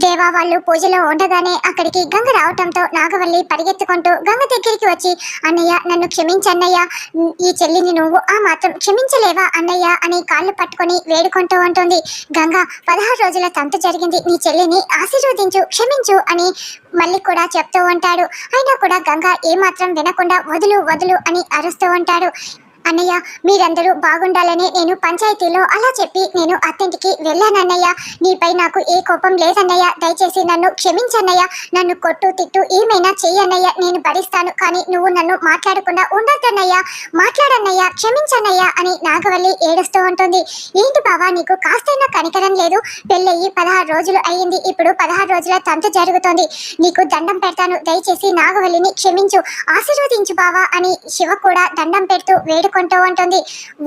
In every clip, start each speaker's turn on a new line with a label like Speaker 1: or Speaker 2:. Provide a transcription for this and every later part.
Speaker 1: దేవా వాళ్ళు పూజలో ఉండగానే అక్కడికి గంగ రావటంతో నాగవల్లి పరిగెత్తుకుంటూ గంగ దగ్గరికి వచ్చి అన్నయ్య నన్ను క్షమించన్నయ్య ఈ చెల్లిని నువ్వు ఆ మాత్రం క్షమించలేవా అన్నయ్య? అని కాళ్ళు పట్టుకొని వేడుకుంటూ ఉంటుంది. గంగ పదహారు రోజుల తంతు జరిగింది. నీ చెల్లిని ఆశీర్వదించు క్షమించు అని మళ్ళీ కూడా చెప్తూ ఉంటాడు. అయినా కూడా గంగ ఏమాత్రం వినకుండా వదులు వదులు అని అరుస్తూ ఉంటాడు. అన్నయ్య మీరందరూ బాగుండాలని నేను పంచాయతీలో అలా చెప్పి నేను అత్తింటికి వెళ్ళానన్నయ్య నీపై నాకు ఏ కోపం లేదన్నయ్య. దయచేసి నన్ను క్షమించన్నయ్య. నన్ను కొట్టు తిట్టు ఏమైనా చెయ్యన్నయ్య నేను భరిస్తాను కానీ నువ్వు నన్ను మాట్లాడకుండా ఉండొద్దన్నయ్య. మాట్లాడన్నయ్య క్షమించన్నయ్య అని నాగవల్లి ఏడుస్తూ ఉంటుంది. ఏంటి బావా నీకు కాస్తైనా కనికరం లేదు? పెళ్ళయి పదహారు రోజులు అయ్యింది. ఇప్పుడు పదహారు రోజుల తంతు జరుగుతోంది. నీకు దండం పెడతాను. దయచేసి నాగవల్లిని క్షమించు ఆశీర్వదించు బావా అని శివ కూడా దండం పెడుతూ వేడుకుంటూ ఉంటుంది.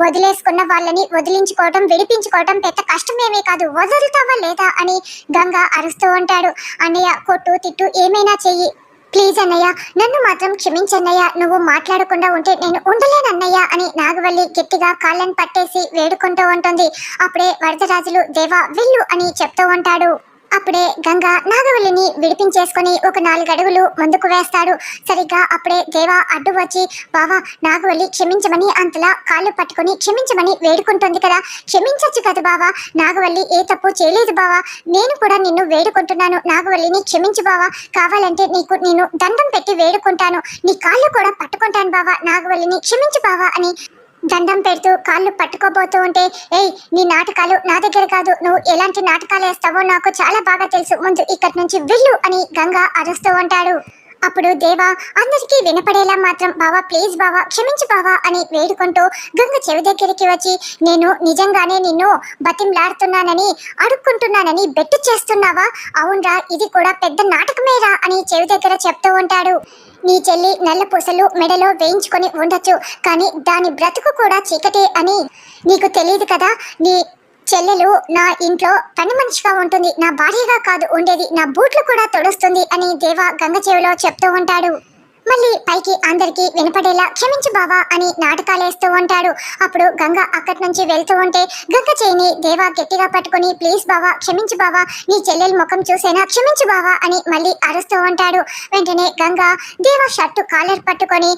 Speaker 1: వదిలేసుకున్న వాళ్ళని వదిలించుకోవటం విడిపించుకోవటం పెద్ద కష్టమేమీ కాదు. వదులుతావా లేదా అని గంగ అరుస్తూ ఉంటాడు. అన్నయ్య కొట్టు తిట్టు ఏమైనా చెయ్యి. ప్లీజ్ అన్నయ్య నన్ను మాత్రం క్షమించన్నయ్య. నువ్వు మాట్లాడకుండా ఉంటే నేను ఉండలేనన్నయ్య అని నాగవల్లి గట్టిగా కాళ్ళని పట్టేసి వేడుకుంటూ ఉంటుంది. అప్పుడే వరదరాజులు దేవా వెళ్ళు అని చెప్తూ ఉంటాడు. అప్పుడే గంగ నాగవల్లిని విడిపించేసుకొని ఒక నాలుగు అడుగులు ముందుకు వేస్తాడు. సరిగ్గా అప్పుడే దేవా అడ్డు వచ్చి బావా నాగవల్లి క్షమించమని అంతలా కాళ్ళు పట్టుకొని క్షమించమని వేడుకుంటుంది కదా. క్షమించచ్చు కదా బావా. నాగవల్లి ఏ తప్పు చేయలేదు బావా. నేను కూడా నిన్ను వేడుకుంటున్నాను. నాగవల్లిని క్షమించు బావా. కావాలంటే నీకు నేను దండం పెట్టి వేడుకుంటాను. నీ కాళ్ళు కూడా పట్టుకుంటాను బావా. నాగవల్లిని క్షమించు బావా అని దండం పెడుతూ కాళ్ళు పట్టుకోబోతూ ఉంటే ఏయ్ నీ నాటకాలు నా దగ్గర కాదు. నువ్వు ఎలాంటి నాటకాలు వేస్తావో నాకు చాలా బాగా తెలుసు. ముందు ఇక్కడి నుంచి వెళ్ళు అని గంగ అరుస్తూ ఉంటాడు. అప్పుడు దేవా అందరికీ వినపడేలా మాత్రం బావా ప్లీజ్ బావా క్షమించు బావా అని వేడుకుంటూ గంగ చెవి దగ్గరికి వచ్చి నేను నిజంగానే నిన్ను బతింలాడుతున్నానని అడుక్కుంటున్నానని బెట్టు చేస్తున్నావా? అవునరా ఇది కూడా పెద్ద నాటకమేరా అని చెవి దగ్గర చెప్తూ ఉంటాడు. నీ చెల్లి నల్ల పూసలు మెడలో వేయించుకొని ఉండొచ్చు కానీ దాని బ్రతుకు కూడా చీకటే అని నీకు తెలియదు కదా? నీ చెల్లెలు నా ఇంట్లో పని మనిషిగా ఉంటుంది నా భార్యగా కాదు ఉండేది నా బూట్లు కూడా తొడుస్తుంది అని దేవ గంగ చెవిలో చెప్తూ ఉంటాడు. మళ్ళీ పైకి అందరికీ వినపడేలా క్షమించు బావా అని నాటకాలేస్తూ ఉంటాడు. అప్పుడు గంగ అక్కడి నుంచి వెళ్తూ ఉంటే గంగ చేయిని దేవా గట్టిగా పట్టుకొని ప్లీజ్ బావా క్షమించు బావా నీ చెల్లెల ముఖం చూసేనా క్షమించు బావా అని మళ్ళీ అరుస్తూ ఉంటాడు. వెంటనే గంగ దేవా షర్టు కాలర్ పట్టుకొని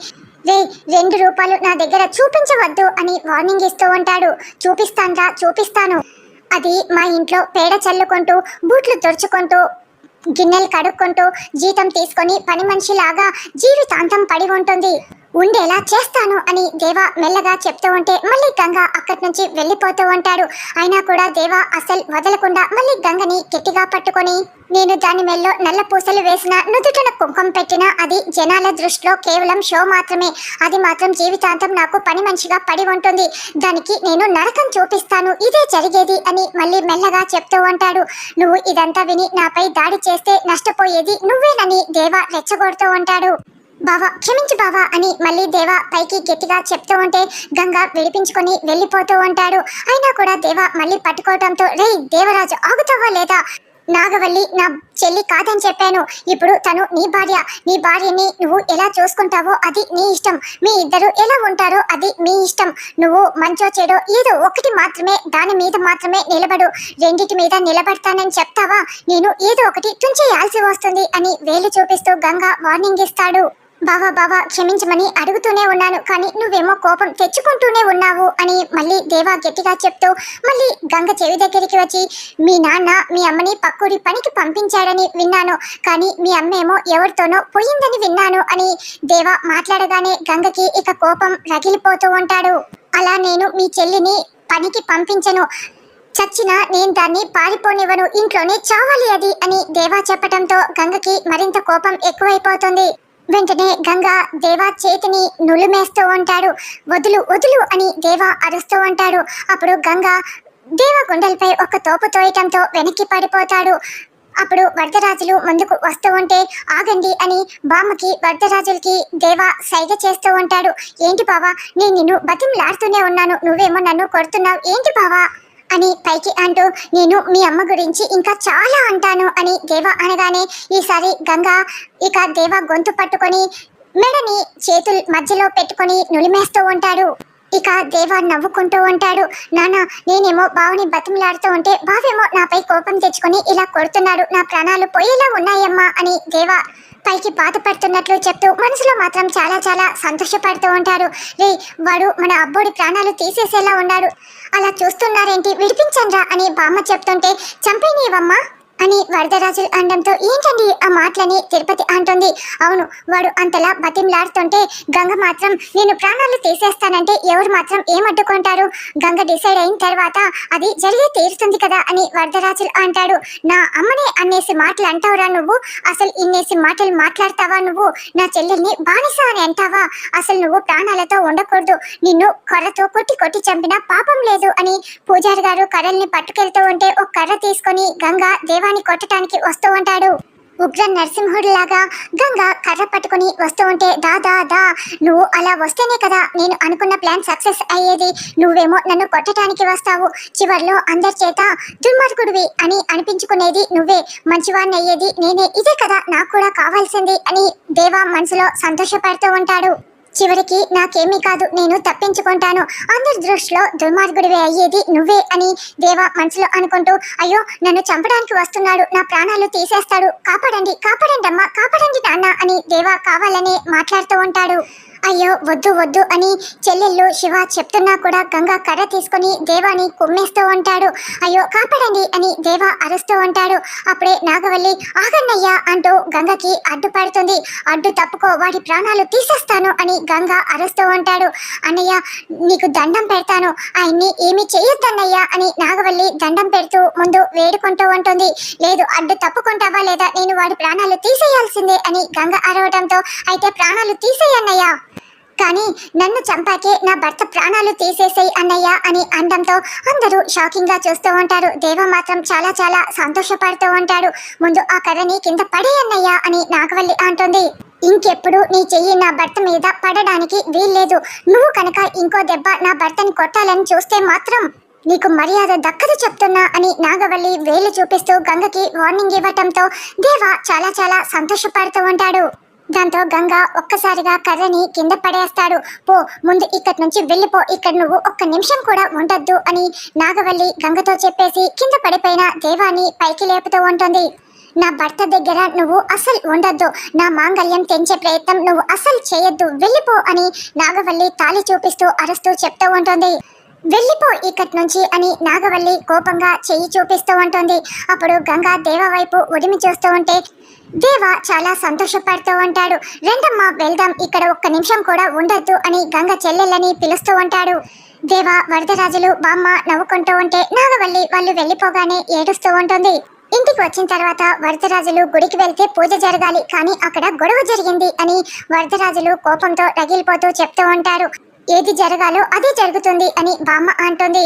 Speaker 1: రే రెండు రూపాయలు నా దగ్గర చూపించవద్దు అని వార్నింగ్ ఇస్తూ ఉంటాడు. చూపిస్తాన్రా చూపిస్తాను. అది మా ఇంట్లో పేడ చల్లుకుంటూ బూట్లు తుడుచుకుంటూ గిన్నెలు కడుక్కుంటూ జీతం తీసుకొని పని మనిషిలాగా జీవితాంతం పడి ఉంటుంది. ఉండేలా చేస్తాను అని దేవ మెల్లగా చెప్తూ ఉంటే మళ్ళీ గంగ అక్కడి నుంచి వెళ్ళిపోతూ ఉంటాడు. అయినా కూడా దేవా అసలు వదలకుండా మళ్ళీ గంగని గట్టిగా పట్టుకొని నేను దాని మెల్లో నల్ల పూసలు వేసిన నుదుటన కుంకుమ పెట్టిన అది జనాల దృష్టిలో కేవలం షో మాత్రమే. అది మాత్రం జీవితాంతం నాకు పని మనిషిగా పడి ఉంటుంది. దానికి నేను నరకం చూపిస్తాను. ఇదే జరిగేది అని మళ్ళీ మెల్లగా చెప్తూ ఉంటాడు. నువ్వు ఇదంతా విని నాపై దాడి చేస్తే నష్టపోయేది నువ్వేనని దేవా రెచ్చగొడుతూ ఉంటాడు. బావా క్షమించు బావా అని మళ్ళీ దేవ పైకి గట్టిగా చెప్తూ ఉంటే గంగ విడిపించుకొని వెళ్ళిపోతూ ఉంటాడు. అయినా కూడా దేవ మళ్ళీ పట్టుకోవడంతో రే దేవరాజు ఆగుతావా లేదా? నాగవల్లి నా చెల్లి కాదని చెప్పాను. ఇప్పుడు తను నీ భార్య. నీ భార్యని నువ్వు ఎలా చూసుకుంటావో అది నీ ఇష్టం. మీ ఇద్దరు ఎలా ఉంటారో అది మీ ఇష్టం. నువ్వు మంచో చెడో ఏదో ఒకటి మాత్రమే దాని మీద మాత్రమే నిలబడు. రెండిటి మీద నిలబడతానని చెప్తావా? నేను ఏదో ఒకటి తుంచేయాల్సి వస్తుంది అని వేలు చూపిస్తూ గంగా వార్నింగ్ ఇస్తాడు. బావా బావా క్షమించమని అడుగుతూనే ఉన్నాను కానీ నువ్వేమో కోపం తెచ్చుకుంటూనే ఉన్నావు అని మళ్ళీ దేవా గట్టిగా చెప్తూ మళ్ళీ గంగ చెవి దగ్గరికి వచ్చి మీ నాన్న మీ అమ్మని పక్కూరి పనికి పంపించాడని విన్నాను కానీ మీ అమ్మేమో ఎవరితోనో పోయిందని విన్నాను అని దేవా మాట్లాడగానే గంగకి ఇక కోపం రగిలిపోతూ ఉంటాడు. అలా నేను మీ చెల్లిని పనికి పంపించను. చచ్చినా నేను దాన్ని పారిపోనివ్వను. ఇంట్లోనే చావాలి అది అని దేవా చెప్పడంతో గంగకి మరింత కోపం ఎక్కువైపోతుంది. వెంటనే గంగ దేవా చేతిని నులిమేస్తూ ఉంటాడు. వదులు వదులు అని దేవా అరుస్తూ ఉంటాడు. అప్పుడు గంగ దేవ గుండెలపై ఒక తోపు తోయటంతో వెనక్కి పడిపోతాడు. అప్పుడు వరదరాజులు ముందుకు వస్తూ ఉంటే ఆగండి అని బామ్మకి వరదరాజులకి దేవ సైగ చేస్తూ ఉంటాడు. ఏంటి బావా నేను నిన్ను బతిమలాడుతూనే ఉన్నాను. నువ్వేమో నన్ను కొడుతున్నావు. ఏంటి బావా? అని పైకి అంటూ నేను మీ అమ్మ గురించి ఇంకా చాలా అంటాను అని దేవ అనగానే ఈసారి గంగా ఇక దేవ గొంతు పట్టుకొని మెడని చేతుల మధ్యలో పెట్టుకొని నులిమేస్తూ ఉంటాడు. ఇక దేవా నవ్వుకుంటూ ఉంటాడు. నాన్న నేనేమో బావుని బతిమలాడుతూ ఉంటే బావేమో నాపై కోపం తెచ్చుకొని ఇలా కొడుతున్నాడు. నా ప్రాణాలు పోయేలా ఉన్నాయమ్మా అని దేవా పైకి బాధపడుతున్నట్లు చెప్తూ మనసులో మాత్రం చాలా చాలా సంతోషపడుతూ ఉంటారు రే వాడు మన అబ్బోడి ప్రాణాలు తీసేసేలా ఉన్నాడు. అలా చూస్తున్నారేంటి? విడిపించండ్రా అని బామ్మ చెప్తుంటే చంపేనీవమ్మా అని వరదరాజులు అనడంతో ఏంటండి ఆ మాటలని తిరుపతి అంటుంది? అవును వాడు అంతలా బతిమలాడుతుంటే గంగ మాత్రం నేను ప్రాణాలు తీసేస్తానంటే ఎవరు మాత్రం ఏమడ్డుకుంటారు? గంగ డిసైడ్ అయిన తర్వాత అది జరిగే తీరుతుంది కదా అని వరదరాజులు అంటాడు. నా అమ్మనే అన్నేసి మాటలు అంటావురా నువ్వు? అసలు ఇన్నేసి మాటలు మాట్లాడతావా నువ్వు? నా చెల్లెల్ని బానిస అని అంటావా? అసలు నువ్వు ప్రాణాలతో ఉండకూడదు. నిన్ను కర్రతో కొట్టి కొట్టి చంపినా పాపం లేదు అని పూజారి గారు కర్రల్ని పట్టుకెళ్తూ ఉంటే ఒక కర్ర తీసుకొని గంగ దేవాన్ని కొట్టడానికి వస్తూ ఉంటాడు. ఉగ్ర నరసింహుడు లాగా గంగ కర్ర పట్టుకొని వస్తూ ఉంటే దా దా దా నువ్వు అలా వస్తేనే కదా నేను అనుకున్న ప్లాన్ సక్సెస్ అయ్యేది. నువ్వేమో నన్ను కొట్టడానికి వస్తావు. చివర్లో అందరి చేత దుర్మార్గుడివి అని అనిపించుకునేది నువ్వే. మంచివాణ్ణి అయ్యేది నేనే. ఇదే కదా నాకు కూడా కావాల్సింది అని దేవా మనసులో సంతోషపడుతూ ఉంటాడు. చివరికి నాకేమీ కాదు నేను తప్పించుకుంటాను. అందరి దృష్టిలో దుర్మార్గుడివే అయ్యేది నువ్వే అని దేవా మనసులో అనుకుంటూ అయ్యో నన్ను చంపడానికి వస్తున్నాడు నా ప్రాణాలు తీసేస్తాడు. కాపాడండి కాపాడండి అమ్మా కాపాడండి నాన్న అని దేవా కావాలని మాట్లాడుతూ ఉంటాడు. అయ్యో వద్దు వద్దు అని చెల్లెళ్ళు శివ చెప్తున్నా కూడా గంగ కర్ర తీసుకొని దేవాని కుమ్మేస్తూ ఉంటాడు. అయ్యో కాపాడండి అని దేవా అరుస్తూ ఉంటాడు. అప్పుడే నాగవల్లి ఆగన్నయ్యా అంటూ గంగకి అడ్డుపడుతుంది అడ్డు తప్పుకో వాడి ప్రాణాలు తీసేస్తాను అని గంగ అరుస్తూ ఉంటాడు. అన్నయ్య నీకు దండం పెడతాను. ఆయన్ని ఏమి చేయొద్దన్నయ్యా అని నాగవల్లి దండం పెడుతూ ముందు వేడుకుంటూ ఉంటుంది. లేదు అడ్డు తప్పుకుంటావా లేదా? నేను వాడి ప్రాణాలు తీసేయాల్సిందే అని గంగ అరవడంతో అయితే ప్రాణాలు తీసేయన్నయ్యా. కానీ నన్ను చంపాకే నా భర్త ప్రాణాలు తీసేసేయి అన్నయ్య అని అండంతో అందరూ షాకింగ్గా చూస్తూ ఉంటారు. దేవ మాత్రం చాలా చాలా సంతోషపడుతూ ఉంటాడు. ముందు ఆ కర్రని కింద పడే అన్నయ్య అని నాగవల్లి అంటుంది. ఇంకెప్పుడు నీ చెయ్యి నా భర్త మీద పడడానికి వీల్లేదు. నువ్వు కనుక ఇంకో దెబ్బ నా భర్తని కొట్టాలని చూస్తే మాత్రం నీకు మర్యాద దక్కదు చెప్తున్నా అని నాగవల్లి వేలు చూపిస్తూ గంగకి వార్నింగ్ ఇవ్వటంతో దేవ చాలా చాలా సంతోషపడుతూ ఉంటాడు. దాంతో గంగ ఒక్కసారిగా కర్రని కింద పడేస్తాడు. పో ముందు ఇక్కడి నుంచి వెళ్ళిపో. ఇక్కడ నువ్వు ఒక్క నిమిషం కూడా ఉండొద్దు అని నాగవల్లి గంగతో చెప్పేసి కింద పడిపోయిన దేవాన్ని పైకి లేపుతూ ఉంటుంది. నా భర్త దగ్గర నువ్వు అసలు ఉండొద్దు. నా మాంగళ్యం తెంచే ప్రయత్నం నువ్వు అసలు చేయొద్దు. వెళ్ళిపో అని నాగవల్లి తాళి చూపిస్తూ అరుస్తూ చెప్తూ ఉంటుంది. వెళ్ళిపో ఇక్కడి నుంచి అని నాగవల్లి కోపంగా చెయ్యి చూపిస్తూ ఉంటుంది. అప్పుడు గంగా దేవ వైపు ఉడిమి చూస్తూ ఉంటే దేవ చాలా సంతోషపడుతూ ఉంటాడు. రెండమ్మా వెళ్దాం ఇక్కడ ఒక్క నిమిషం కూడా ఉండొద్దు అని గంగ చెల్లెళ్ళని పిలుస్తూ ఉంటాడు. దేవ వరదరాజులు బామ్మ నవ్వుకుంటూ ఉంటే నాగవల్లి వాళ్ళు వెళ్ళిపోగానే ఏడుస్తూ ఉంటుంది. ఇంటికి వచ్చిన తర్వాత వరదరాజులు గుడికి వెళ్తే పూజ జరగాలి కానీ అక్కడ గొడవ జరిగింది అని వరదరాజులు కోపంతో రగిలిపోతూ చెప్తూ ఉంటారు. ఏది జరగాలో అదే జరుగుతుంది అని బామ్మ అంటుంది.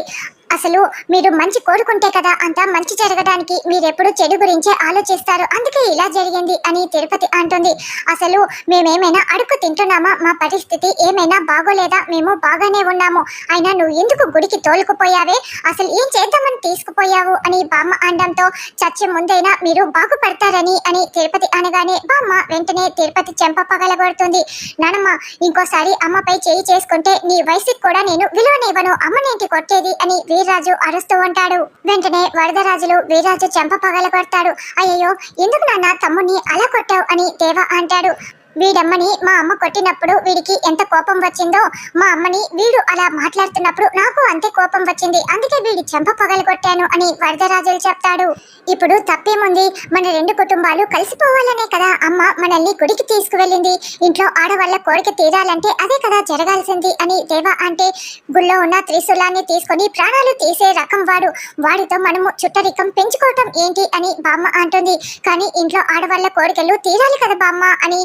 Speaker 1: అసలు మీరు మంచి కోరుకుంటే కదా అంతా మంచి జరగడానికి మీరెప్పుడు చెడు గురించే ఆలోచిస్తారు. అందుకే ఇలా జరిగింది అని తిరుపతి అంటుంది. అసలు మేమేమైనా అడుగు తింటున్నామా? మా పరిస్థితి ఏమైనా బాగోలేదా? మేము బాగానే ఉన్నాము. అయినా నువ్వు ఎందుకు గుడికి తోలుకుపోయావే? అసలు ఏం చేద్దామని తీసుకుపోయావు? అని బామ్మ అనడంతో చచ్చి ముందైనా మీరు బాగుపడతారని అని తిరుపతి అనగానే బామ్మ వెంటనే తిరుపతి చెంప పగలగొడుతుంది. నానమ్మ ఇంకోసారి అమ్మపై చేయి చేసుకుంటే నీ వయసుకి కూడా నేను విలువనివ్వను. అమ్మనేంటి కొట్టేది? అని వీర్రాజు అరుస్తూ ఉంటాడు. వెంటనే వరదరాజులు వీర్రాజు చెంప పగల కొడతాడు అయ్యో ఎందుకు నాన్న తమ్ముణ్ణి అలా కొట్టావు అని దేవ అంటాడు. వీడమ్మని మా అమ్మ కొట్టినప్పుడు వీడికి ఎంత కోపం వచ్చిందో మా అమ్మని వీడు అలా మాట్లాడుతున్నప్పుడు నాకు అంతే కోపం వచ్చింది. అందుకే వీడి చెంప పగల కొట్టాను అని వరదరాజులు చెప్తాడు. ఇప్పుడు తప్పేముంది? మన రెండు కుటుంబాలు కలిసిపోవాలనే కదా అమ్మ మనల్ని గుడికి తీసుకువెళ్ళింది. ఇంట్లో ఆడవాళ్ళ కోరిక తీరాలంటే అదే కదా జరగాల్సింది అని దేవ అంటే గుళ్ళో ఉన్న త్రిశూలాన్ని తీసుకొని ప్రాణాలు తీసే రకం వాడు. వాడితో మనము చుట్టరికం పెంచుకోవటం ఏంటి అని బామ్మ అంటుంది. కానీ ఇంట్లో ఆడవాళ్ళ కోరికలు తీరాలి కదా బామ్మ అని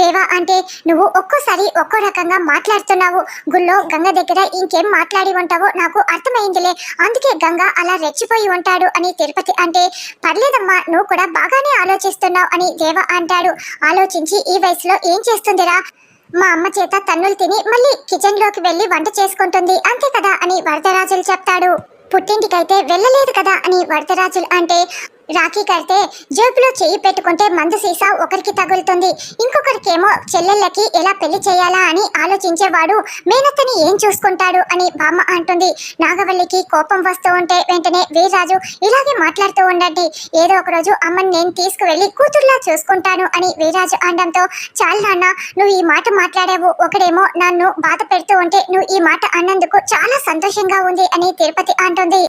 Speaker 1: దేవా అంటే నువ్వు ఒక్కోసారి ఒక్కో రకంగా మాట్లాడుతున్నావు. గుళ్ళో గంగ దగ్గర ఇంకేం మాట్లాడి ఉంటావో నాకు అర్థమైందిలే. అందుకే గంగ అలా రెచ్చిపోయి ఉంటాడు అని తిరుపతి అంటే పర్లేదమ్మా నువ్వు కూడా బాగానే ఆలోచిస్తున్నావు అని దేవ అంటాడు. ఆలోచించి ఈ వయసులో ఏం చేస్తుందిరా? మా అమ్మ చేత తన్నులు తిని మళ్ళీ కిచెన్లోకి వెళ్ళి వంట చేసుకుంటుంది. అంతే కదా అని వరదరాజులు చెప్తాడు. పుట్టింటికైతే వెళ్ళలేదు కదా అని వరదరాజులు అంటే రాఖీ కడితే జేబులో చేయి పెట్టుకుంటే మందు సీసా ఒకరికి తగులుతుంది. ఇంకొకరికేమో చెల్లెళ్ళకి ఎలా పెళ్ళి చేయాలా అని ఆలోచించేవాడు మేనత్తని ఏం చూసుకుంటాడు అని బామ్మ అంటుంది. నాగవల్లికి కోపం వస్తూ ఉంటే వెంటనే వీరరాజు ఇలాగే మాట్లాడుతూ ఉండండి. ఏదో ఒక రోజు అమ్మని నేను తీసుకువెళ్ళి కూతుర్లా చూసుకుంటాను అని వీరరాజు అనడంతో చాలు నాన్న నువ్వు ఈ మాట మాట్లాడావు. ఒకడేమో నన్ను బాధ పెడుతూ ఉంటే నువ్వు ఈ మాట అన్నందుకు చాలా సంతోషంగా ఉంది అని తిరుపతి అంటుంది.